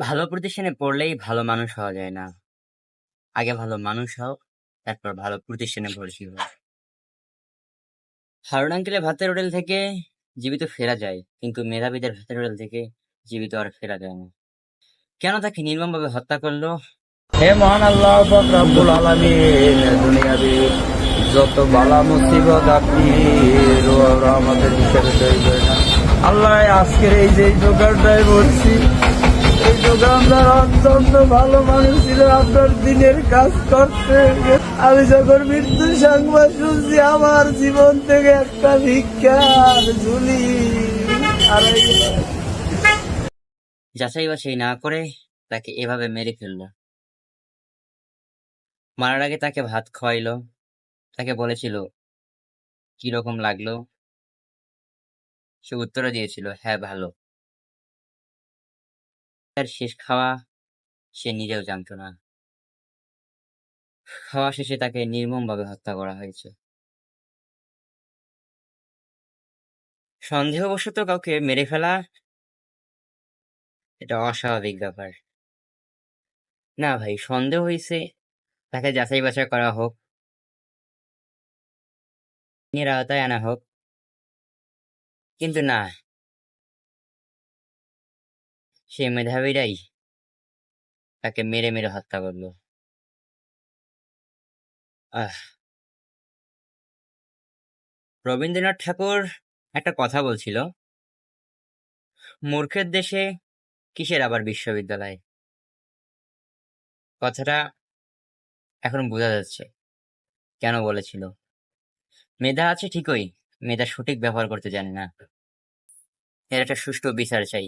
ভালো প্রতিষ্ঠানে পড়লেই ভালো মানুষ হওয়া যায় না। আগে ভালো মানুষ হও, তারপর ভালো প্রতিষ্ঠানে ভর্তি হও। হারুন ভাতের হোটেল থেকে জীবিত ফেরা যায়, কিন্তু মেধাবীদের ভাতের হোটেল থেকে জীবিত আর ফেরা যায় না। কেন তাকে নির্মমভাবে হত্যা করল? হে মহান আল্লাহ রব্বুল আলামিন দুনিয়াবি যত বালা মুসিবত আপনি রো- রহমতের হিসেবে তৈরি না আল্লাহ আজকের এই যে দোকানটায় বলছি এই দোকানদার অত্যন্ত ভালো মানুষ ছিল আপনার দিনের কাজ করতে আমি যখন মৃত্যু সংবাদ শুনছি আমার জীবন থেকে একটা ভিক্ষার ঝুলি যাচাই বাছাই না করে তাকে এভাবে মেরে ফেলল। মারার আগে তাকে ভাত খাওয়াইলো, তাকে বলেছিল কি রকম লাগল? সে উত্তরে দিয়েছিল হ্যাঁ ভালো। তার শেষ খাওয়া সে নিজেও জানতো না। খাওয়া শেষে তাকে নির্মমভাবে হত্যা করা হয়েছে। সন্দেহবশত কাউকে মেরে ফেলা এটা অস্বাভাবিক ব্যাপার। না ভাই, সন্দেহ হয়েছে, তাকে যাচাই বাছাই করা হোক। আওতায় আনা হোক। কিন্তু না সে মেধাবীরাই তাকে মেরে মেরে হত্যা করল। আহ। রবীন্দ্রনাথ ঠাকুর একটা কথা বলছিল, মূর্খের দেশে কিসের আবার বিশ্ববিদ্যালয়? কথাটা এখন বোঝা যাচ্ছে, কেন বলেছিল। মেধা আছে ঠিকই, মেধা সঠিক ব্যবহার করতে জানে না। এর একটা সুষ্ঠু বিচার চাই।